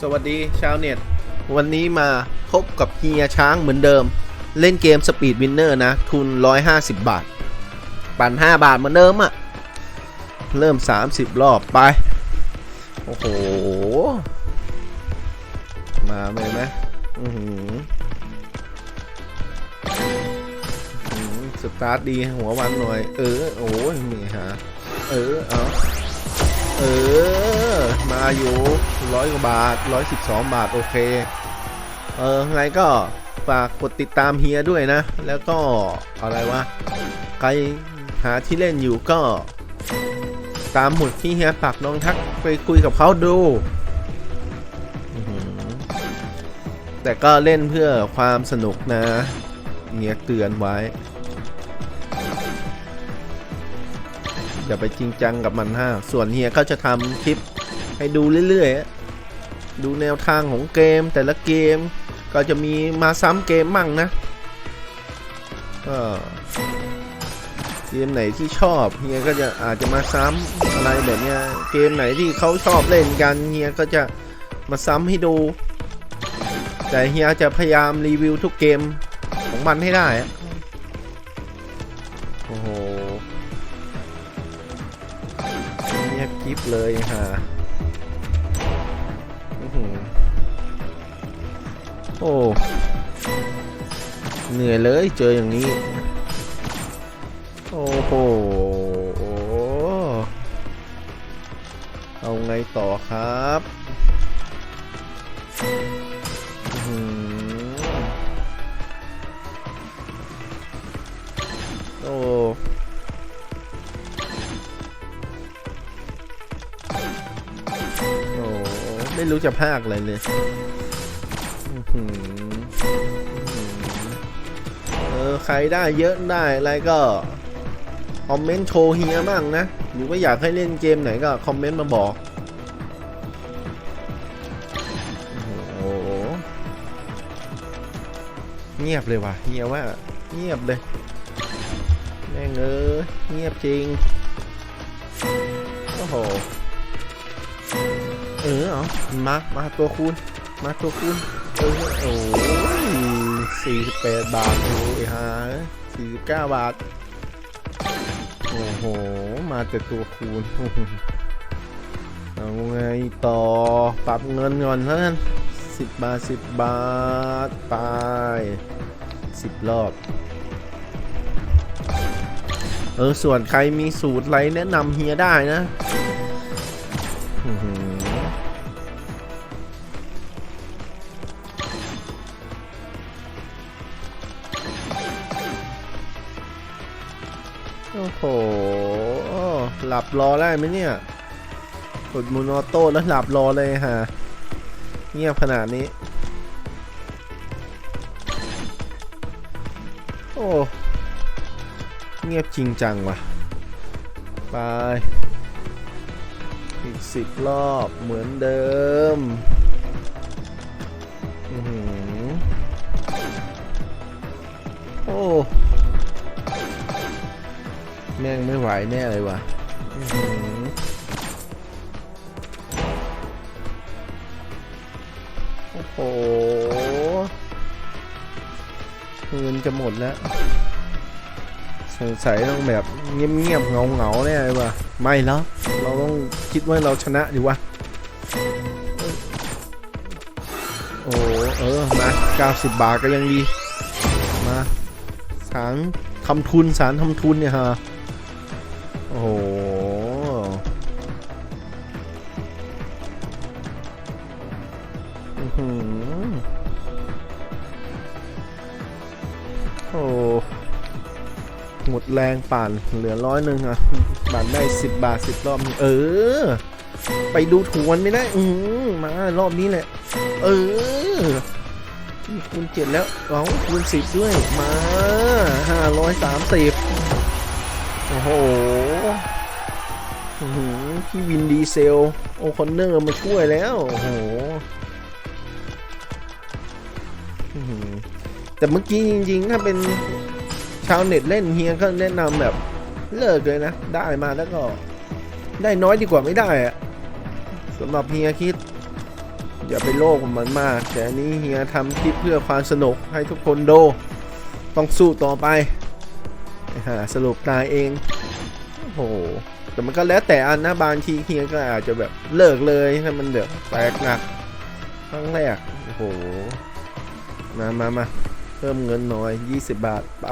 สวัสดีชาวเน็ต วันนี้มาพบกับเฮียช้างเหมือนเดิม เล่นเกมสปีดวินเนอร์นะ ทุน 150 บาท ปั่น 5 บาทเหมือนเดิมอะ่ะเริ่ม 30 รอบไป โอ้โห มาเลยไหมอือหืออื้อหือสตาร์ทดีหัววันหน่อย เออ โอ้ยนี่ฮะเออ เอา เออ มาอยู่ร้อยกว่าบาทร้อยสิบสองบาท โอเค เออไงก็ฝากกดติดตามเฮียด้วยนะ แล้วก็อะไรวะ ใครหาที่เล่นอยู่ก็ ตามหมุดที่เฮียปักน้องทักไปคุยกับเขาดู แต่ก็เล่นเพื่อความสนุกนะเฮียเตือนไว้ อย่าไปจริงจังกับมันห้าส่วนเฮียก็จะทำคลิปให้ดูเรื่อยๆ ดูแนวทางของเกมแต่ละเกม ก็จะมีมาซ้ำเกมมั่งนะก็เกมไหนที่ชอบเฮียก็จะอาจจะมาซ้ำอะไรแบบเนี้ยเกมไหนที่เขาชอบเล่นกันเฮียก็จะมาซ้ำให้ดู แต่เฮียจะพยายามรีวิวทุกเกมของมันให้ได้โอ้โห เงียบกริบเลยฮะอือหือโอ้ เหนื่อยเลยเจออย่างนี้ โอ้โห เอาไงต่อครับอือหือโอ้ ไม่รู้จะพากอะไรเลยเออใครได้เยอะได้อะไรก็ คอมเมนต์โชว์เฮียบ้างนะหรือว่าอยากให้เล่นเกมไหนก็คอมเมนต์มาบอกโอ้โหเงียบเลยว่ะเฮียว่าเงียบเลยแม่งเออเงียบจริงโอ้โห เออเหรอมา มาตัวคูณ มาตัวคูณเออโอ้ยสี่สิบแปดบาทโอ้ยฮะสี่สิบเก้าบาท โอ้โห มาแต่ตัวคูณเอาไงต่อ ปรับเงินก่อนเท่านั้นสิบบาทสิบบาท ไปสิบรอบเออ ส่วนใครมีสูตรอะไรแนะนำเฮียได้นะ รอได้ไหมเนี่ยกดมูนอโต้แล้วหลับรอเลยฮะเงียบขนาดนี้ โอ้ เงียบจริงจังว่ะ ไป อีกสิบรอบเหมือนเดิมอือหือโอ้ แม่งไม่ไหวแน่เลยว่ะ โอ้โหเงินจะหมดแล้ว สงสัยต้องแบบเงียบๆเงาๆแน่เลยว่ะไม่แล้วเราต้องคิดว่าเราชนะดีวะโอ้เออมา90 บาทก็ยังดี มาสารทำทุนสารทำทุนเนี่ยฮะโอ้โห โอ้หมดแรงป่านเหลือร้อยหนึ่งอะบาทได้สิบบาทสิบรอบ เออ ไปดูทวนไม่ได้อืมมารอบนี้แหละ เออคูณเจ็ดแล้วเอาคูณสิบด้วย มาห้าร้อยสามสิบโอ้โหอื้อหือพี่วินดีเซล โอคอนเนอร์มาช่วยแล้ว โอ้โห แต่เมื่อกี้จริงๆ ถ้าเป็นชาวเน็ตเล่นเฮียก็แนะนำแบบเลิกเลยนะ ได้มาแล้วก็ ได้น้อยดีกว่าไม่ได้อะสำหรับเฮียคิด อย่าไปโลภกับมันมาก แต่อันนี้เฮียทำคลิปเพื่อความสนุกให้ทุกคนดูต้องสู้ต่อไปหาสรุปตายเองโอ้โหแต่มันก็แล้วแต่อันนะบางทีเฮียก็อาจจะแบบเลิกเลยถ้ามันเดือดแปลกหนักครั้งแรกโอ้โห มามามาเพิ่มเงินหน่อย 20 บาท ไป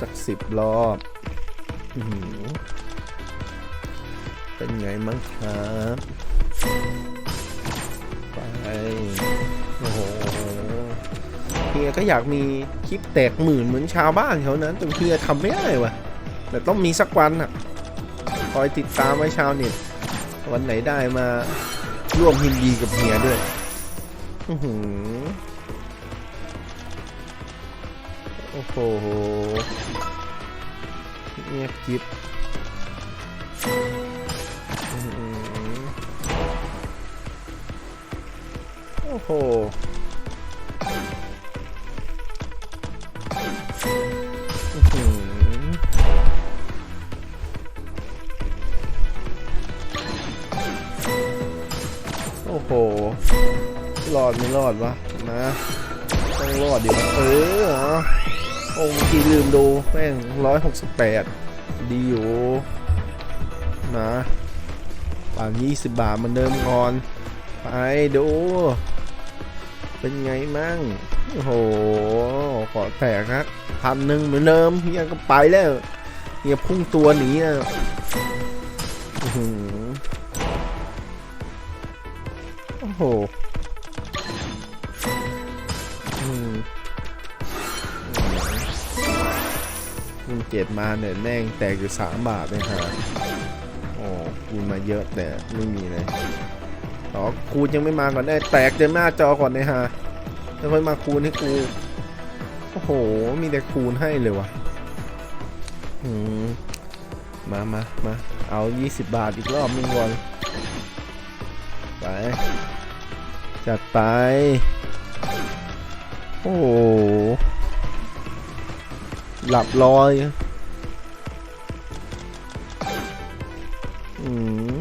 สักสิบรอบเป็นไงมั้งครับ ไป โอ้โหเฮียก็อยากมีคลิปแตกหมื่นเหมือนชาวบ้านเขานั้นแต่เฮียทำไม่ได้วะแต่ต้องมีสักวันอะคอยติดตามไว้ชาวเน็ตวันไหนได้มาร่วมยินดีกับเฮียด้วย อื้อหือโอ้โหเงียบกิบโอ้โห รอดไม่รอดวะนะต้องรอดดิวเอออาโอ้เมื่อกี้ลืมดูแม่งร้อยหกสิบแปดดีอยู่นะป่านยี่สิบบาทเหมันเดิมก่อน ไปดู เป็นไงมั่งโอ้โหขอแตกฮะพันหนึ่งเหมือนเดิมเฮียก็ไปแล้วเฮียพุ่งตัวหนีอะโอ้โห มึงเจ็ดมาเนี่ยแม่งแตกอยู่สามบาทเลยฮะโอ้คูณมาเยอะแต่ไม่มีเลยต่อคูณยังไม่มาก่อนได้แตกเต็มหน้าจอก่อนเลยฮะแล้วค่อยมาคูณให้กูโอ้โห มีแต่คูณให้เลยวะอืมมามามาเอา 20 บาทอีกรอบหนึงก่อนไป จัดไป โอ้ หลับลอยอืม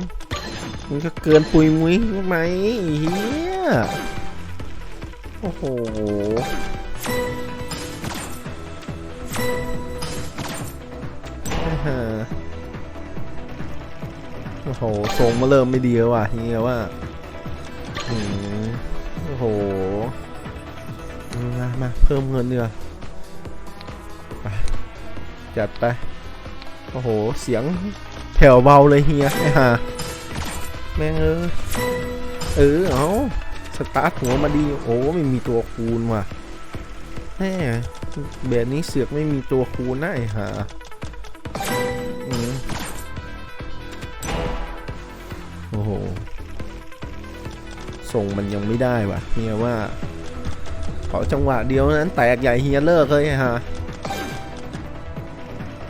มันก็เกินปุยมุ้ยไหมเฮียโอ้โหโอ้โหทรงมาเริ่มไม่ดีแล้วว่ะเฮียว่าอืมโอ้โห มา มา เพิ่มเงินเนีกว่ยไป จัดไป โอ้โห เสียงแผ่วเบาเลยเฮียไอ้ห่าแม่งเออเออเอาสตาร์ทหัวมาดี โอ้ไม่มีตัวคูณว่ะแม่แบบนี้เสือกไม่มีตัวคูณนะไอ้ห่าโอ้โห ส่งมันยังไม่ได้ว่ะเฮียว่าขอจังหวะเดียวนั้นแตกใหญ่เฮียเลิกเลยฮะ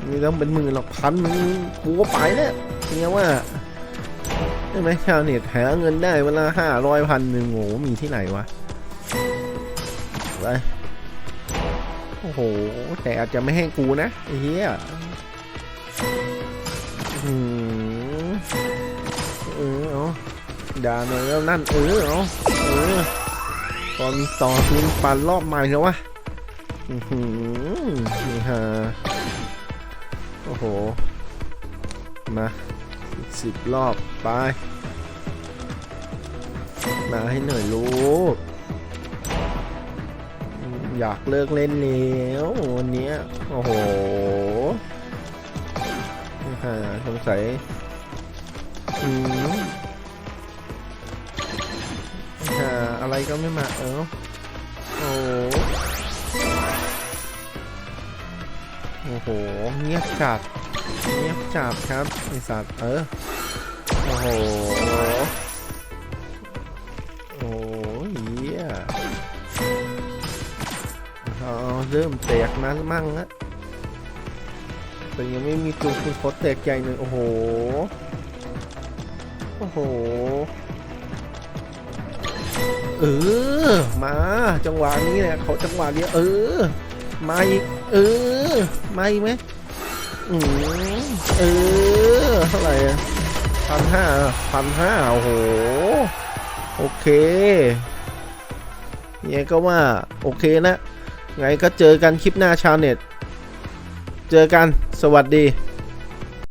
นี่ต้องเป็นหมื่นหรอกพันมึงกูก็ไปแล้วเฮียว่าใช่ไหมชาวเน็ตหาเงินได้เวลาห้าร้อยพันหนึ่งโง่มีที่ไหนวะไปโอ้โห แต่อาจจะไม่ให้กูนะเฮียอืมเออเอาด่าหน่อยแล้วนั่นเออเอาเออตอนต่อคืนปันรอบใหม่แล้ววะอื้อหือนี่ฮะ อ้โห มาสิบรอบไป มาให้หน่อยลูก อยากเลิกเล่นแล้ววันนี้โอ้โหนี่ฮะสงสัยอืมหาอะไรก็ไม่มาเออโอ้ โห เงียบจัด เงียบจัดครับไอสัตว์ เออ โอ้โห โอ้ยเหี้ยเอาเริ่มแตกนั้นมั่งละแต่ยังไม่มีตัวคุณโคตรแตกใหญ่หนึ่งโอ้โห โอ้โห เออ มา จังหวะนี้แหละเขาจังหวะเนี้ยเออ มาอีก เออมาอีกไหมอืมเออเท่าไหร่พันห้าพันห้าโอ้โห โอเคเนี่ยก็ว่า โอเคนะ ไงก็เจอกันคลิปหน้าชาวเน็ต เจอกันสวัสดี